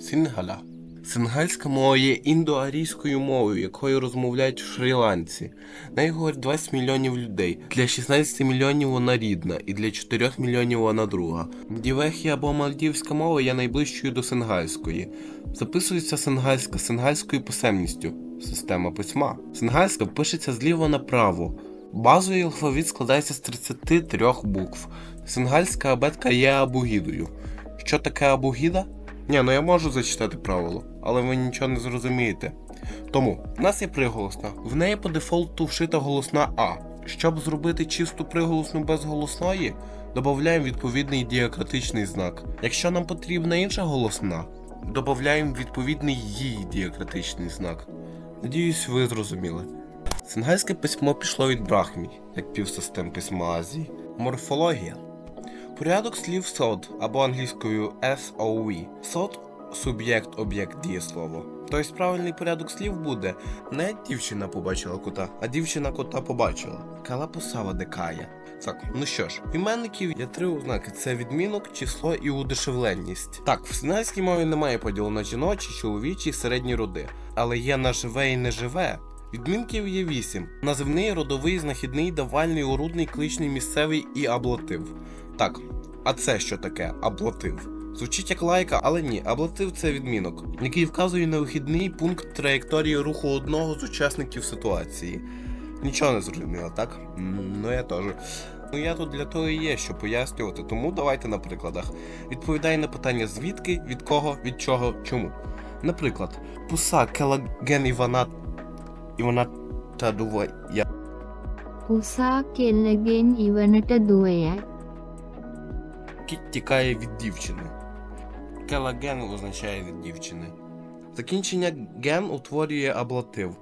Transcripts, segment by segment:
Сінгала. Сингальська мова є індоарійською мовою, якою розмовляють в Шрі-Ланці. Нею говорять 20 мільйонів людей. Для 16 мільйонів вона рідна, і для 4 мільйонів вона друга. Дівехі або мальдівська мова є найближчою до сингальської. Записується сингальська сингальською писемністю. Система письма. Сингальська пишеться зліва направо. Базовий алфавіт складається з 33 букв. Сингальська абетка є абугідою. Що таке абугіда? Ні, ну я можу зачитати правило, але ви нічого не зрозумієте. Тому в нас є приголосна. В неї по дефолту вшита голосна А. Щоб зробити чисту приголосну без голосної, додаємо відповідний діакратичний знак. Якщо нам потрібна інша голосна, додаємо відповідний її діакратичний знак. Надіюсь, ви зрозуміли. Сингальське письмо пішло від Брахмі, як півсистем письма Азії. Морфологія. Порядок слів сод або англійською SOV. Сод суб'єкт, об'єкт, дієслово. Тобто правильний порядок слів буде не дівчина побачила кота, а дівчина кота побачила. Кала посава. Так, ну що ж, іменників є три ознаки: це відмінок, число і удешевленність. Так, в синайській мові немає поділу на жіночі, чоловічі середні роди, але є на живе і неживе. Відмінків є вісім: називний, родовий, знахідний, давальний, орудний, кличний, місцевий і аблатив. Так, а це що таке? Аблатив? Звучить як лайка, але ні, аблатив це відмінок, який вказує на вихідний пункт траєкторії руху одного з учасників ситуації. Нічого не зрозуміло, так? Ну я теж. Ну я тут для того і є, щоб пояснювати, тому давайте на прикладах. Відповідай на питання звідки, від кого, від чого, чому. Наприклад, пуса келаген Івана Івана Тадувая. Пуса келаген Івана Тадувая. Кіт тікає від дівчини. Келаген означає від дівчини. Закінчення ген утворює аблатив.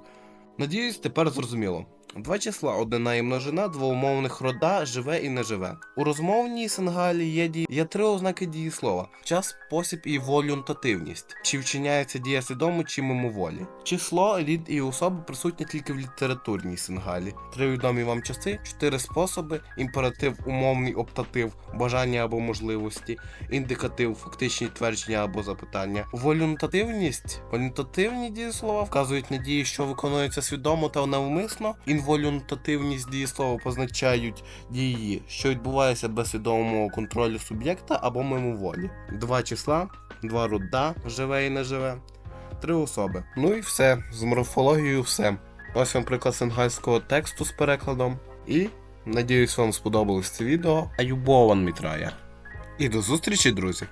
Надіюсь, тепер зрозуміло. Два числа однина і множина двоумовних рода живе і не живе. У розмовній сингалі є, ді... є три ознаки дієслова: час, спосіб і волюнтативність. Чи вчиняється дія свідомо, чи мимоволі. Число, рід і особа присутні тільки в літературній сингалі. Три відомі вам часи, чотири способи: імператив, умовний оптатив, бажання або можливості, індикатив, фактичні твердження або запитання. Волюнтативність. Волюнтативні дієслова вказують на дії, що виконуються свідомо та навмисно. Інволюнтативність дієслова позначають дії, що відбуваються без свідомого контролю суб'єкта або мимоволі. Два числа, два рода, живе і не живе, три особи. Ну і все. З морфологією все. Ось вам приклад сенгальського тексту з перекладом. І надіюсь, вам сподобалось це відео. Аюбован мітрая. І до зустрічі, друзі!